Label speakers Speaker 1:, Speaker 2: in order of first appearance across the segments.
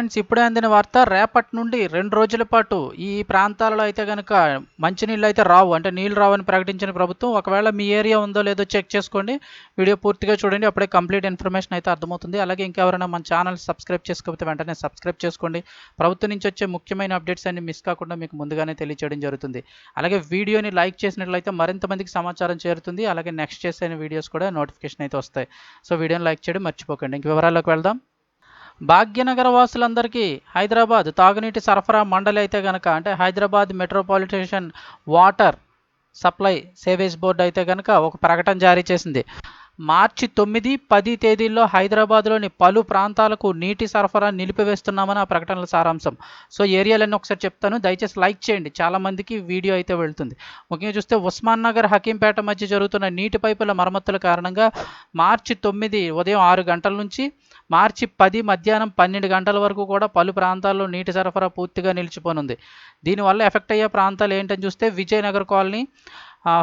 Speaker 1: Friends ఇప్పుడే అందిన వార్త రేపటి నుండి రెండు రోజుల పాటు ఈ ప్రాంతాలలో అయితే కనుక మంచినీళ్ళు అయితే రావు అంటే నీళ్ళు రావని ప్రకటించిన ప్రభుత్వం. ఒకవేళ మీ ఏరియా ఉందో లేదో చెక్ చేసుకోండి. వీడియో పూర్తిగా చూడండి. అప్పుడే కంప్లీట్ ఇన్ఫర్మేషన్ అయితే అర్థమవుతుంది. అలాగే ఇంకెవరైనా మన ఛానల్ సబ్స్క్రైబ్ చేసుకోకపోతే వెంటనే సబ్స్క్రైబ్ చేసుకోండి. ప్రభుత్వం నుంచి వచ్చే ముఖ్యమైన అప్డేట్స్ అన్ని మిస్ కాకుండా మీకు ముందుగానే తెలియచేయడం జరుగుతుంది. అలాగే వీడియోని లైక్ చేసినట్లయితే మరింత మందికి సమాచారం చేరుతుంది. అలాగే నెక్స్ట్ చేసిన వీడియోస్ కూడా నోటిఫికేషన్ అయితే వస్తాయి. సో వీడియోని లైక్ చేయడం మర్చిపోకండి. ఇంక వివరాల్లోకి వెళ్దాం. భాగ్యనగర వాసులందరికీ హైదరాబాద్ తాగునీటి సరఫరా మండలి అయితే కనుక అంటే Hyderabad metropolitan water supply sewage board అయితే కనుక ఒక ప్రకటన జారీ చేసింది. మార్చి తొమ్మిది పది తేదీల్లో హైదరాబాద్లోని పలు ప్రాంతాలకు నీటి సరఫరా నిలిపివేస్తున్నామని ఆ ప్రకటనల సారాంశం. సో ఏరియాలన్నీ ఒకసారి చెప్తాను. దయచేసి లైక్ చేయండి. చాలామందికి వీడియో అయితే వెళ్తుంది. ముఖ్యంగా చూస్తే ఉస్మాన్ నగర్ హకీంపేట మధ్య జరుగుతున్న నీటి పైపుల మరమ్మతుల కారణంగా మార్చి తొమ్మిది ఉదయం ఆరు గంటల నుంచి మార్చి పది మధ్యాహ్నం పన్నెండు గంటల వరకు కూడా పలు ప్రాంతాల్లో నీటి సరఫరా పూర్తిగా నిలిచిపోనుంది. దీనివల్ల ఎఫెక్ట్ అయ్యే ప్రాంతాలు ఏంటని చూస్తే విజయనగర్ కాలనీ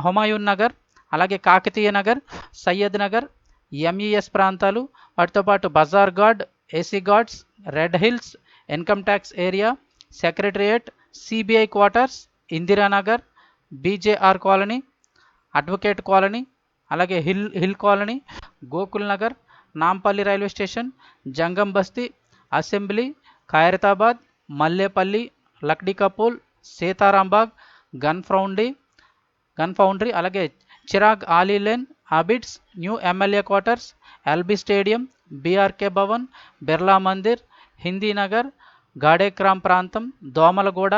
Speaker 1: హుమాయూన్ నగర్ అలాగే Kakatiya Nagar Syed Nagar M E S ప్రాంతాలు వాటితో పాటు Bazar guard A C guards Red Hills income tax area secretariat C B I quarters Indiranagar B J R colony advocate colony అలాగే hill hill colony Gokul Nagar Nampally railway station Jangam Basti assembly Khairatabad Mallepally Lakdikapul Sitarambagh gun foundry gun foundry అలాగే Chirag Ali lane Abids new M L A quarters L B stadium B R K Bhavan Birla Mandir Hindinagar గాడేక్రామ్ ప్రాంతం Domalguda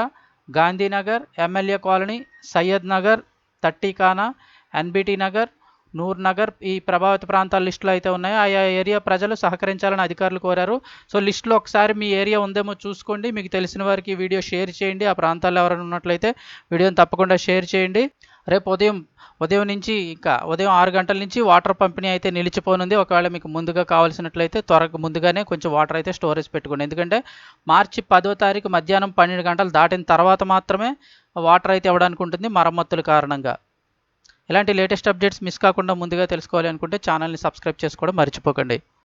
Speaker 1: Gandhinagar M L A colony Syed Nagar Tattikhana N B T Nagar Noornagar ఈ ప్రభావిత ప్రాంతాల లిస్టులో అయితే ఉన్నాయి. ఆయా area ప్రజలు సహకరించాలని అధికారులు కోరారు. సో లిస్టులో ఒకసారి మీ ఏరియా ఉందేమో చూసుకోండి. మీకు తెలిసిన వారికి వీడియో షేర్ చేయండి. ఆ ప్రాంతాల్లో ఎవరైనా ఉన్నట్లయితే వీడియోని తప్పకుండా షేర్ చేయండి. రేపు ఉదయం ఉదయం నుంచి ఇంకా ఉదయం ఆరు గంటల నుంచి వాటర్ పంపిణీ అయితే నిలిచిపోనుంది. ఒకవేళ మీకు ముందుగా కావాల్సినట్లయితే త్వరగా ముందుగానే కొంచెం వాటర్ అయితే స్టోరేజ్ పెట్టుకోండి. ఎందుకంటే మార్చి పదో తారీఖు మధ్యాహ్నం పన్నెండు గంటలు దాటిన తర్వాత మాత్రమే వాటర్ అయితే ఇవ్వడానికి ఉంటుంది మరమ్మతుల కారణంగా. ఇలాంటి లేటెస్ట్ అప్డేట్స్ మిస్ కాకుండా ముందుగా తెలుసుకోవాలి అనుకుంటే ఛానల్ని సబ్స్క్రైబ్ చేసుకోవడం మర్చిపోకండి.